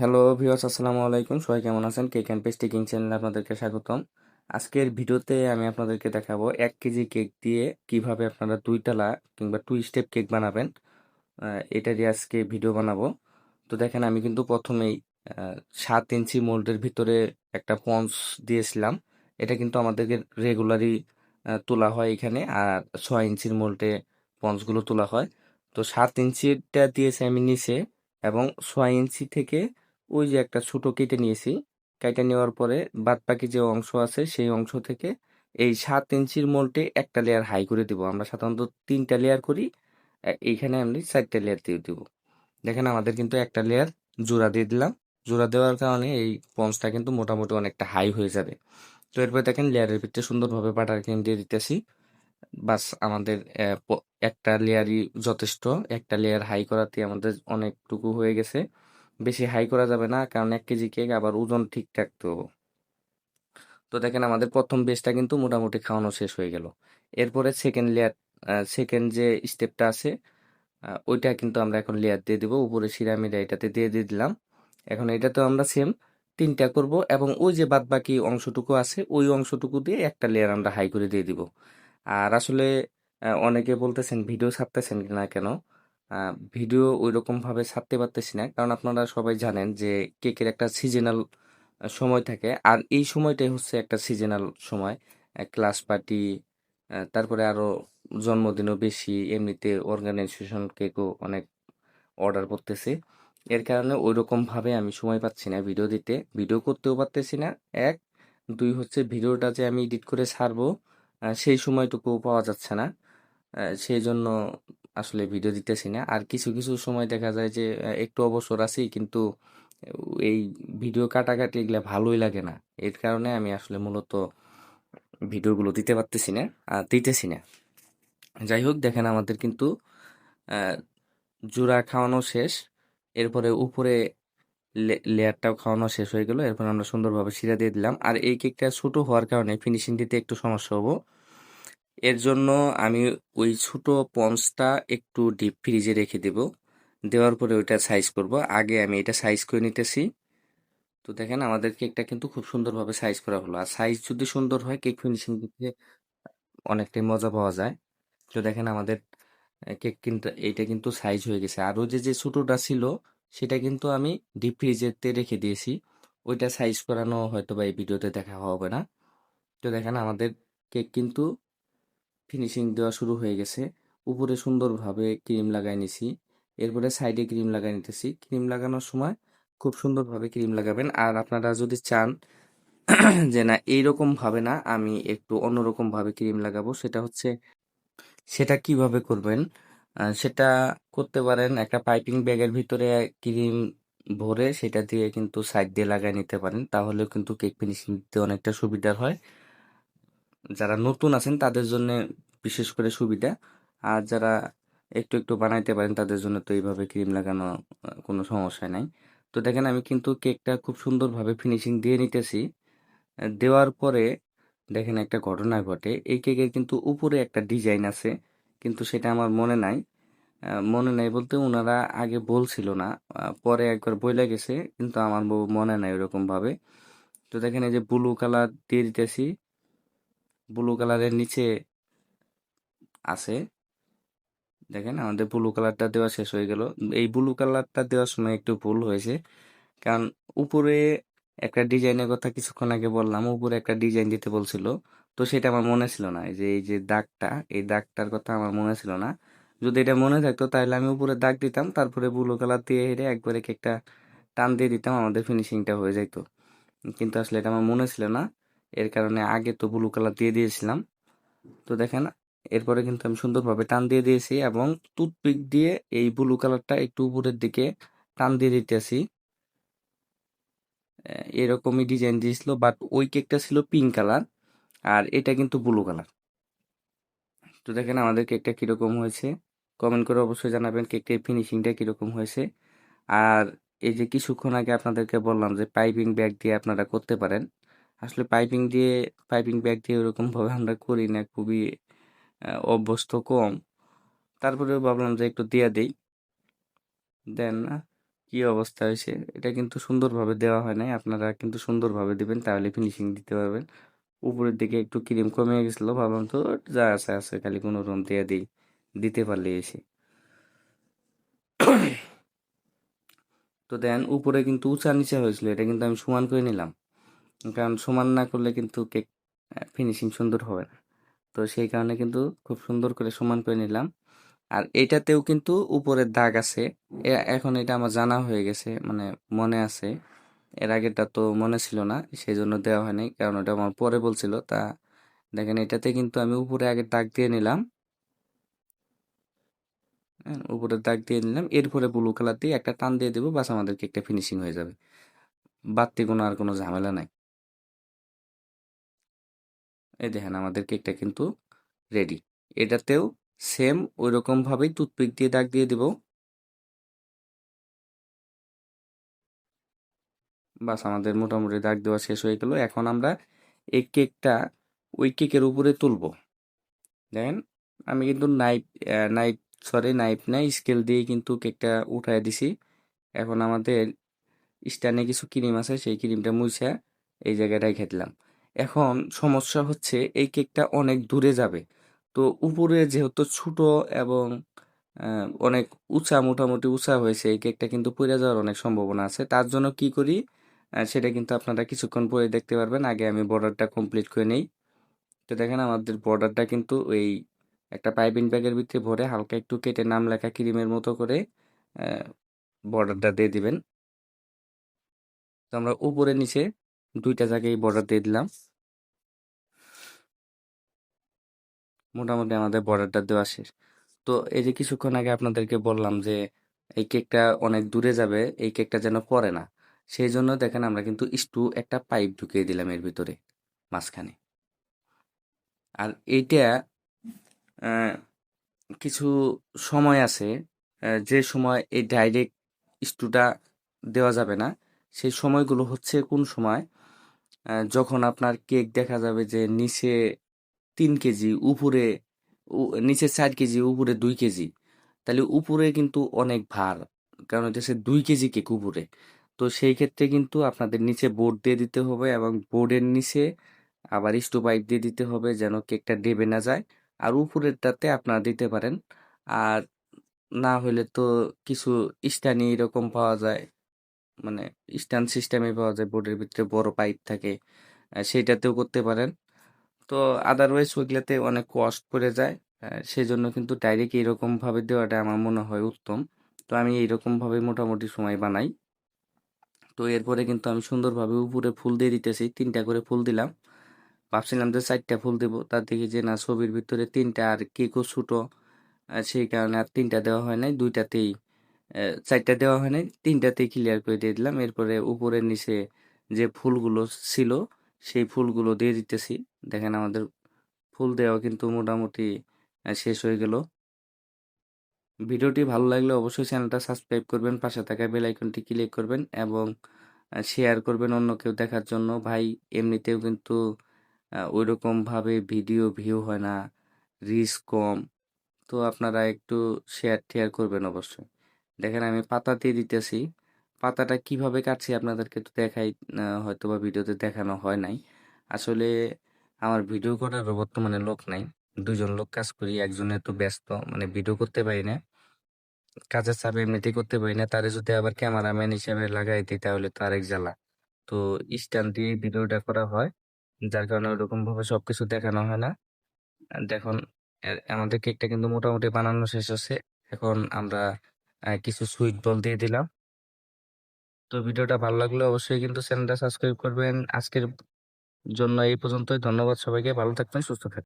Hello viewers আসসালামু আলাইকুম। সবাই কেমন আছেন? কেক অ্যান্ড পেস্ট্রি কিং চ্যানেলে আপনাদেরকে স্বাগতম। আজকের ভিডিওতে আমি আপনাদেরকে দেখাবো এক কেজি কেক দিয়ে কীভাবে আপনারা দুই তালা কিংবা টু স্টেপ কেক বানাবেন। এটা দিয়ে আজকে ভিডিও বানাবো। তো দেখেন, আমি কিন্তু প্রথমেই সাত ইঞ্চি মোল্ডের ভিতরে একটা পন্স দিয়েছিলাম। এটা কিন্তু আমাদেরকে রেগুলারই তোলা হয় এখানে। আর ছয় ইঞ্চির মোল্ডে পন্সগুলো তোলা হয়। তো সাত ইঞ্চিটা দিয়েছি আমি নিচে এবং ছয় ইঞ্চি থেকে ওই যে একটা ছোট কেটে নিয়েছি। কেটে নেওয়ার পরে বাদ বাকি যে অংশ আছে সেই অংশ থেকে এই সাত ইঞ্চির মোল্টে একটা লেয়ার হাই করে দিব। আমরা সাধারণত তিনটা লেয়ার করি এইখানে আমি চারটা লেয়ার দিয়ে দিব। দেখেন আমাদের কিন্তু একটা লেয়ার জোড়া দিয়ে দিলাম। জোড়া দেওয়ার কারণে এই পঞ্চটা কিন্তু মোটামুটি অনেকটা হাই হয়ে যাবে। তো এরপর দেখেন লেয়ারের ভিতরে সুন্দরভাবে বাটার ক্রিম দিয়ে দিতেছি। বাস আমাদের একটা লেয়ারই যথেষ্ট। একটা লেয়ার হাই করাতে আমাদের অনেকটুকু হয়ে গেছে। বেশি হাই করা যাবে না, কারণ এক কেজি কেক আবার ওজন ঠিক হবে তো দেখেন আমাদের প্রথম বেসটা কিন্তু মোটামুটি খাওয়ানো শেষ হয়ে গেল। এরপরে সেকেন্ড লেয়ার সেকেন্ড যে স্টেপটা আছে ওইটা কিন্তু আমরা এখন লেয়ার দিয়ে দিব। উপরে সিরামিরা এটাতে দিয়ে দিয়ে দিলাম। এখন এটাতেও আমরা সেম তিনটা করব এবং ওই যে বাদ বাকি অংশটুকু আছে, ওই অংশটুকু দিয়ে একটা লেয়ার আমরা হাই করে দিয়ে দিব। আর আসলে অনেকে বলতেছেন, ভিডিও ছাড়তেছেন না কেন? ভিডিও ওই রকম ভাবে ছাড়তে পারতেছি না। কারণ আপনারা সবাই জানেন যে কেকের একটা সিজনাল সময় থাকে। আর এই সময়টাই হচ্ছে একটা সিজনাল সময়। ক্লাস পার্টি তারপরে আরও জন্মদিনও বেশি, এমনিতে অর্গানাইজেশন কেকও অনেক অর্ডার করতেছে। এর কারণে ওই রকম ভাবে আমি সময় পাচ্ছি না ভিডিও দিতে। ভিডিও করতেও পারতেছি না। এক, দুই হচ্ছে ভিডিওটা যে আমি এডিট করে ছাড়বো সেই সময়টুকু পাওয়া যাচ্ছে না। সেই জন্য আসলে ভিডিও দিতেছি না। আর কিছু কিছু সময় দেখা যায় যে একটু অবসর আছি কিন্তু এই ভিডিও কাটাকাটি এগুলা ভালোই লাগে না। এর কারণে আমি আসলে মূলত ভিডিওগুলো দিতে পারতেছি না আর দিতেছি না। যাই হোক, দেখেন আমাদের কিন্তু জোড়া খাওয়ানো শেষ। এরপরে উপরে লেয়ারটাও খাওয়ানো শেষ হয়ে গেল। এরপর আমরা সুন্দরভাবে শিরা দিয়ে দিলাম। আর এই কেকটা ছোটো হওয়ার কারণে ফিনিশিং দিতে একটু সমস্যা হব। এর জন্য আমি ওই ছোট পন্সটা একটু ডিপ ফ্রিজে রেখে দেব। দেওয়ার পরে ওইটা সাইজ করব। আগে আমি এটা সাইজ করে নিতেছি। তো দেখেন আমাদের কেকটা কিন্তু খুব সুন্দরভাবে সাইজ করা হলো। আর সাইজ যদি সুন্দর হয় কেক ফিনিশিং দিতে অনেকটাই মজা পাওয়া যায়। তো দেখেন আমাদের কেক কিন্তু, এইটা কিন্তু সাইজ হয়ে গেছে। আর ওই যে ছোটটা ছিল, সেটা কিন্তু আমি ডিপ ফ্রিজেতে রেখে দিয়েছি। ওইটা সাইজ করানো হয়তো বা এই ভিডিওতে দেখা হবে না। তো দেখেন আমাদের কেক কিন্তু ফিনিশিং দেওয়া শুরু হয়ে গেছে। উপরে সুন্দরভাবে ক্রিম লাগাই নিছি। এরপরে সাইডে ক্রিম লাগাই নিতেছি। ক্রিম লাগানোর সময় খুব সুন্দরভাবে ক্রিম লাগাবেন। আর আপনারা যদি চান যে না, এইরকম ভাবে না, আমি একটু অন্যরকমভাবে ক্রিম লাগাবো, সেটা হচ্ছে সেটা কীভাবে করবেন? সেটা করতে পারেন একটা পাইপিং ব্যাগের ভিতরে ক্রিম ভরে, সেটা দিয়ে কিন্তু সাইড দিয়ে লাগাই নিতে পারেন। তাহলেও কিন্তু কেক ফিনিশিং দিতে অনেকটা সুবিধার হয়। যারা নতুন আছেন তাদের জন্য বিশেষ করে সুবিধা। আর যারা একটু একটু বানাইতে পারেন তাদের জন্য তো এইভাবে ক্রিম লাগানো কোনো সমস্যা নাই। তো দেখেন আমি কিন্তু কেকটা খুব সুন্দরভাবে ফিনিশিং দিয়ে নিতেছি। দেওয়ার পরে দেখেন একটা ঘটনা ঘটে। এই কেকের কিন্তু উপরে একটা ডিজাইন আছে, কিন্তু সেটা আমার মনে নাই। মনে নাই বলতে ওনারা আগে বলছিল না পরে একবার বইলা গেছে, কিন্তু আমার মনে নাই ওরকমভাবে। তো দেখেন এই যে ব্লু কালার দিয়ে দিতেছি। ব্লু কালারের নিচে আছে। দেখেন আমাদের ব্লু কালারটা দেওয়া শেষ হয়ে গেল। এই ব্লু কালারটা দেওয়ার সময় একটু ভুল হয়েছে। কারণ উপরে একটা ডিজাইনের কথা কিছুক্ষণ আগে বললাম, উপরে একটা ডিজাইন দিতে বলছিল। তো সেটা আমার মনে ছিল না। যে, এই যে দাগটা, এই দাগটার কথা আমার মনে ছিল না। যদি এটা মনে থাকতো তাহলে আমি উপরে দাগ দিতাম, তারপরে ব্লু কালার দিয়ে হেরে একবারে কেকটা টান দিয়ে দিতাম, আমাদের ফিনিশিংটা হয়ে যাইতো। কিন্তু আসলে এটা আমার মনে ছিল না। এর কারণে আগে তো ব্লু কালার দিয়ে দিয়েছিলাম। তো দেখেন, এরপরে কিন্তু আমি সুন্দরভাবে টান দিয়ে দিয়েছি এবং টুথপিক দিয়ে এই ব্লু কালারটা একটু উপরের দিকে টান দিয়ে দিতেছি। এরকমই ডিজাইন দিয়েছিল বাট ওই কেকটা ছিল পিঙ্ক কালার আর এটা কিন্তু ব্লু কালার তো দেখেন, আমাদের কেকটা কীরকম হয়েছে? কমেন্ট করে অবশ্যই জানাবেন কেকটার ফিনিশিংটা কীরকম হয়েছে। আর এই যে কিছুক্ষণ আগে আপনাদেরকে বললাম যে পাইপিং ব্যাগ দিয়ে আপনারা করতে পারেন। আসলে পাইপিং দিয়ে পাইপিং ব্যাগ দিয়ে ওরকম ভাবে আমরা করি না, খুবই অভ্যস্ত কম। তারপরেও ভাবলাম যে একটু দেয়া দেই। দেন না কি অবস্থা হয়েছে? এটা কিন্তু সুন্দরভাবে দেওয়া হয় নাই। আপনারা কিন্তু সুন্দরভাবে দেবেন, তাহলে ফিনিশিং দিতে পারবেন। উপরের দিকে একটু ক্রিম কমে গেছিল, ভাবলাম তো যা আছে আছে, খালি কোনো রুম দেয়া দিই। দিতে পারলে এসে। তো দেন, উপরে কিন্তু উঁচা নিচা হয়েছিল, এটা কিন্তু আমি সমান করে নিলাম। কারণ সমান না করলে কিন্তু কেক ফিনিশিং সুন্দর হবে না। তো সেই কারণে কিন্তু খুব সুন্দর করে সমান করে নিলাম। আর এটাতেও কিন্তু উপরের দাগ আছে। এখন এটা আমার জানা হয়ে গেছে মানে মনে আছে। এর আগেরটা তো মনে ছিল না সেই জন্য দেওয়া হয়নি কারণ ওটা আমার পরে বলছিল। তা দেখেন এটাতে কিন্তু আমি উপরে আগে দাগ দিয়ে নিলাম। হ্যাঁ, উপরে দাগ দিয়ে নিলাম। এরপরে ব্লু কালার দিয়ে একটা টান দিয়ে দেবো বাস আমাদের কেকটা ফিনিশিং হয়ে যাবে। বাড়তি কোনো আর কোনো ঝামেলা নাই। এই দেখেন আমাদের কেকটা কিন্তু রেডি এটাতেও সেম ওই রকম ভাবেই টুথপিক দিয়ে দাগ দিয়ে দিব। বাস, আমাদের মোটামুটি দাগ দেওয়া শেষ হয়ে গেল। এখন আমরা এই কেকটা ওই কেকের উপরে তুলবো। দেখেন, আমি কিন্তু নাইফ নাইফ সরি নাইফ নাই স্কেল দিয়ে কিন্তু কেকটা উঠায় দিছি। এখন আমাদের স্ট্যান্ডে কিছু ক্রিম আছে, সেই ক্রিমটা মুছে এই জায়গাটায় রেখে দিলাম এখন সমস্যা হচ্ছে এই কেকটা অনেক দূরে যাবে। তো উপরে যেহেতু ছোট এবং অনেক উঁচা, মোটামুটি উঁচা হয়েছে, এই কেকটা কিন্তু পড়ে যাওয়ার অনেক সম্ভাবনা আছে। তার জন্য কি করি? সেটা কিন্তু আপনারা কিছুক্ষণ পরে দেখতে পারবেন। আগে আমি বর্ডারটা কমপ্লিট করে নেই। তো দেখেন আমাদের বর্ডারটা কিন্তু ওই একটা পাইপিং ব্যাগের ভিতরে ভরে হালকা একটু কেটে নাম লেখা ক্রিমের মতো করে বর্ডারটা দিয়ে দিবেন। তো আমরা উপরে নিচে দুইটা জায়গায় বর্ডার দিয়ে দিলাম। মোটামুটি আমাদের বর্ডারটা দেওয়া শেষ। তো এই যে কিছুক্ষণ আগে আপনাদেরকে বললাম যে, এই কেকটা অনেক দূরে যাবে, এই কেকটা যেন পড়ে না। সেই জন্য দেখেন আমরা কিন্তু স্টু একটা পাইপ ঢুকিয়ে দিলাম এর ভিতরে, মাঝখানে। আর এইটা কিছু সময় আছে যে সময় এই ডাইরেক্ট স্টুটা দেওয়া যাবে না, সেই সময়গুলো হচ্ছে কোন সময়? যখন আপনার কেক দেখা যাবে যে নিচে তিন কেজি, উপরে নিচে চার কেজি, উপরে দুই কেজি, তাহলে উপরে কিন্তু অনেক ভার, কারণ হচ্ছে দুই কেজি কেক উপরে। তো সেই ক্ষেত্রে কিন্তু আপনাদের নিচে বোর্ড দিয়ে দিতে হবে এবং বোর্ডের নিচে আবার স্টু পাইপ দিয়ে দিতে হবে যেন কেকটা ডেবে না যায়, আর উপরেরটাতে আপনারা দিতে পারেন। আর না হলে তো কিছু স্ট্যান্ড এরকম পাওয়া যায়। মানে স্ট্যান্ড সিস্টেমে পাওয়া যায়, বোর্ডের ভিতরে বড় পাইপ থাকে সেইটাতেও করতে পারেন। তো আদারওয়াইজ ওইগুলাতে অনেক কষ্ট পড়ে যায় সেই জন্য কিন্তু ডাইরেক্ট এরকম ভাবে দেওয়াটা আমার মনে হয় উত্তম। তো আমি এইরকম ভাবে মোটামুটি সময় বানাই। তো এরপরে কিন্তু আমি সুন্দরভাবে উপরে ফুল দিয়ে দিতেছি, তিনটা করে ফুল দিলাম। ভাবছিলাম যে চারটা ফুল দেবো, তার দেখি যে না ছবির ভিতরে তিনটা আর কেকও ছোটো সেই কারণে আর তিনটা দেওয়া হয় নাই, দুইটাতেই চারটা দেওয়া হয়নি নাই তিনটাতেই ক্লিয়ার করে দিয়ে দিলাম। এরপরে উপরের নিচে যে ফুলগুলো ছিল, সেই ফুলগুলো দিয়ে দিতেছি। দেখেন আমাদের ফুল দেওয়া কিন্তু মোটামুটি শেষ হয়ে গেল। ভিডিওটি ভালো লাগলে অবশ্যই চ্যানেলটা সাবস্ক্রাইব করবেন, পাশে থাকা বেল আইকনটি ক্লিক করবেন এবং শেয়ার করবেন অন্য কেউ দেখার জন্য। ভাই, এমনিতেও কিন্তু ওই রকম ভাবে ভিডিও ভিউ হয় না রিচ কম। তো আপনারা একটু শেয়ার টেয়ার করবেন অবশ্যই। দেখেন, আমি পাতা দিয়ে দিতেছি। পাতাটা কীভাবে কাটছি আপনাদেরকে তো দেখাই হয়তো বা ভিডিওতে দেখানো হয় নাই। আসলে আমার ভিডিও করার বর্তমানে লোক নাই। দুজন লোক কাজ করি একজনের তো ব্যস্ত মানে ভিডিও করতে পারি না। কাজের চাপে এমনিতেই করতে পারি না। তারে যদি আবার ক্যামেরাম্যান হিসেবে লাগাই দিই, তাহলে তো আরেক জ্বালা। তো স্ট্যান্ড দিয়ে ভিডিওটা করা হয়। যার কারণে ওরকম ভাবে সবকিছু দেখানো হয় না। দেখুন আমাদের কেকটা কিন্তু মোটামুটি বানানো শেষ হচ্ছে। এখন আমরা কিছু সুইট বল দিয়ে দিলাম। তো ভিডিওটা ভালো লাগলে অবশ্যই কিন্তু চ্যানেলটা সাবস্ক্রাইব করবেন। আজকের জন্য এই পর্যন্তই। ধন্যবাদ সবাইকে। ভালো থাকবেন, সুস্থ থাকবেন।